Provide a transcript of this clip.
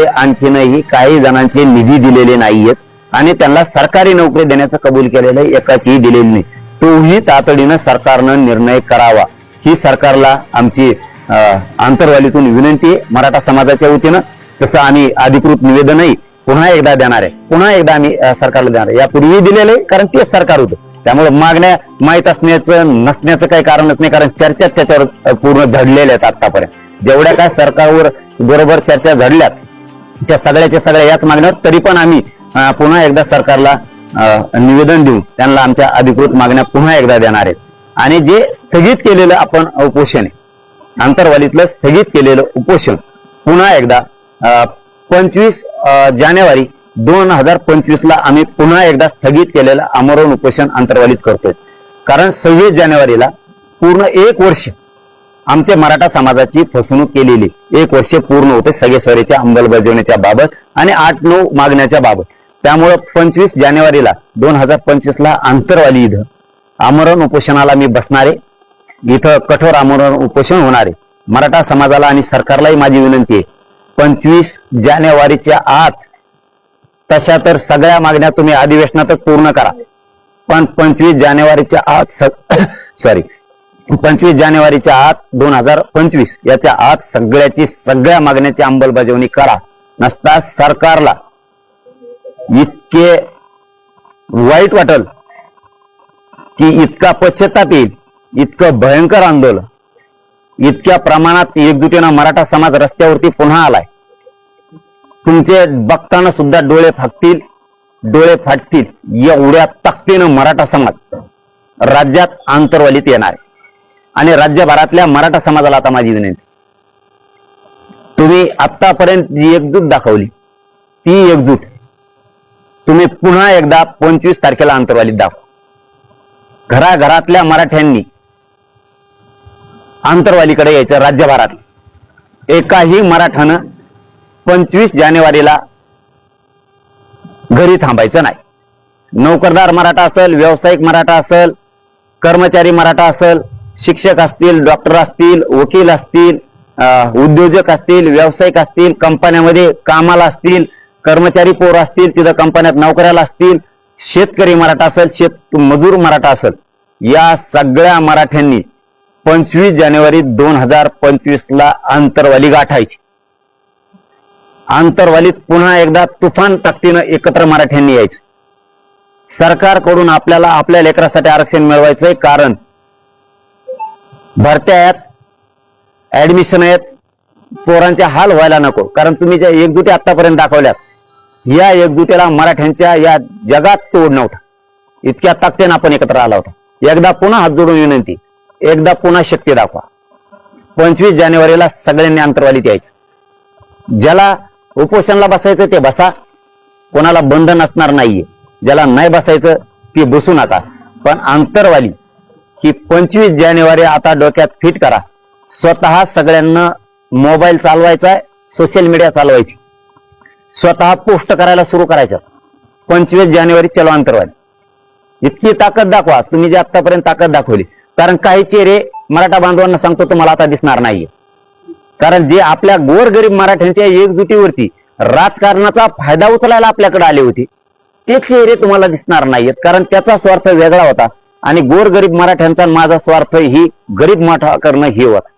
ते आणखीनही काही जणांचे निधी दिलेले नाहीयेत आणि त्यांना सरकारी नोकरी देण्याचं कबूल केलेलं आहे, एकाचीही दिलेली नाही. तोही तातडीनं सरकारनं निर्णय करावा. ही सरकारला आमची आंतरवालीतून विनंती आहे. मराठा समाजाच्या वतीनं तसं आम्ही अधिकृत निवेदनही पुन्हा एकदा देणार आहे. पुन्हा एकदा आम्ही सरकारला देणार आहे. यापूर्वी दिलेलं आहे कारण तेच सरकार होतं. त्यामुळे मागण्या माहीत असण्याचं नसण्याचं काही कारणच नाही कारण चर्चा त्याच्यावर पूर्ण झडलेल्या आहेत आतापर्यंत जेवढ्या काय सरकारवर बरोबर चर्चा झडल्यात त्या सगळ्याच्या सगळ्या याच मागण्यावर तरी पण आम्ही पुन्हा एकदा सरकारला अं, निवेदन देऊन त्यांना आमच्या अधिकृत मागण्या पुन्हा एकदा देणार आहेत. आणि जे स्थगित केलेलं आपण उपोषण आहे आंतरवालीतलं स्थगित केलेलं उपोषण पुन्हा एकदा पंचवीस जानेवारी दोन हजार पंचवीस ला आम्ही पुन्हा एकदा स्थगित केलेलं आमरण उपोषण आंतरवालीत करतोय. कारण सव्वीस जानेवारीला पूर्ण एक वर्ष आमच्या मराठा समाजाची फसवणूक केलेली. एक वर्ष पूर्ण होते सगळे स्वरेच्या अंमलबजावणीच्या बाबत आणि आठ नऊ मागण्याच्या बाबत. त्यामुळं पंचवीस जानेवारीला दोन हजार पंचवीस ला आंतरवाली इथं आमरण उपोषणाला मी बसणारे. इथं कठोर आमरण उपोषण होणारे. मराठा समाजाला आणि सरकारलाही माझी विनंती आहे. पंचवीस जानेवारीच्या आत तशा तर सगळ्या मागण्या तुम्ही अधिवेशनातच पूर्ण करा. पण पंचवीस जानेवारीच्या आत सॉरी पंचवीस जानेवारीच्या आत दोन हजार पंचवीस. याच्या आत सगळ्याची सगळ्या मागण्याची अंमलबजावणी करा. नसता सरकारला इतके वाईट वाटल की इतका पश्चाताप येईल इतकं भयंकर आंदोलन. इतक्या प्रमाणात एकजुटीनं मराठा समाज रस्त्यावरती पुन्हा आलाय. तुमचे बघताना सुद्धा डोळे फाकतील डोळे फाटतील. एवढ्या ताकदीनं मराठा समाज राज्यात आंतरवालीत येणार आहे. आणि राज्यभरातल्या मराठा समाजाला आता माझी विनंती. तुम्ही आतापर्यंत जी एकजूट दाखवली ती एकजूट तुम्ही पुन्हा एकदा पंचवीस तारखेला आंतरवालीत दाखवा. घराघरातल्या मराठ्यांनी आंतरवालीकडे यायचं राज्यभरात एकाही मराठानं पंचवीस जानेवारीला घरी थांबायचं नाही. नोकरदार मराठा असेल व्यावसायिक मराठा असेल कर्मचारी मराठा असेल शिक्षक असतील डॉक्टर असतील वकील असतील उद्योजक असतील व्यावसायिक असतील कंपन्यामध्ये कामाला असतील कर्मचारी पोर असतील तिथं कंपन्यात नोकऱ्याला असतील शेतकरी मराठा असेल शेत मजूर मराठा असेल या सगळ्या मराठ्यांनी पंचवीस जानेवारी दोन हजार पंचवीस ला आंतरवाली गाठायची. आंतरवालीत पुन्हा एकदा तुफान ताकदीनं एकत्र मराठ्यांनी यायचं. सरकारकडून आपल्याला आपल्या लेकरासाठी आरक्षण मिळवायचंय कारण भरत्या आहेत. ऍडमिशन आहेत. पोरांचे हाल व्हायला नको. कारण तुम्ही ज्या एकजुटी आतापर्यंत दाखवल्यात या एकजुटीला मराठ्यांच्या या जगात तोड नव्हता. इतक्या ताकदीनं आपण एकत्र आला होता. एकदा पुन्हा हात जोडून विनंती एकदा पुन्हा शक्ती दाखवा. पंचवीस जानेवारीला सगळ्यांनी अंतरवाली यायचं. ज्याला उपोषणला बसायचं ते बसा. कोणाला बंधन असणार नाहीये. ज्याला नाही बसायचं ते बसू नका. पण आंतरवाली ही पंचवीस जानेवारी आता डोक्यात फिट करा. स्वतः सगळ्यांना मोबाईल चालवायचा सोशल मीडिया चालवायची. स्वतः पोस्ट करायला सुरू करायचं. पंचवीस जानेवारी चलो आंतरवाली इतकी ताकद दाखवा. तुम्ही जे आतापर्यंत ताकद दाखवली. कारण काही चेहरे मराठा बांधवांना सांगतो तुम्हाला आता दिसणार नाहीये. कारण जे आपल्या गोरगरीब मराठ्यांच्या एकजुटीवरती राजकारणाचा फायदा उचलायला आपल्याकडे आले होते ते चेहरे तुम्हाला दिसणार नाहीयेत. कारण त्याचा स्वार्थ वेगळा होता. आणि गोरगरीब मराठ्यांचा माझा स्वार्थ ही गरीब मोठा करणं हे होता.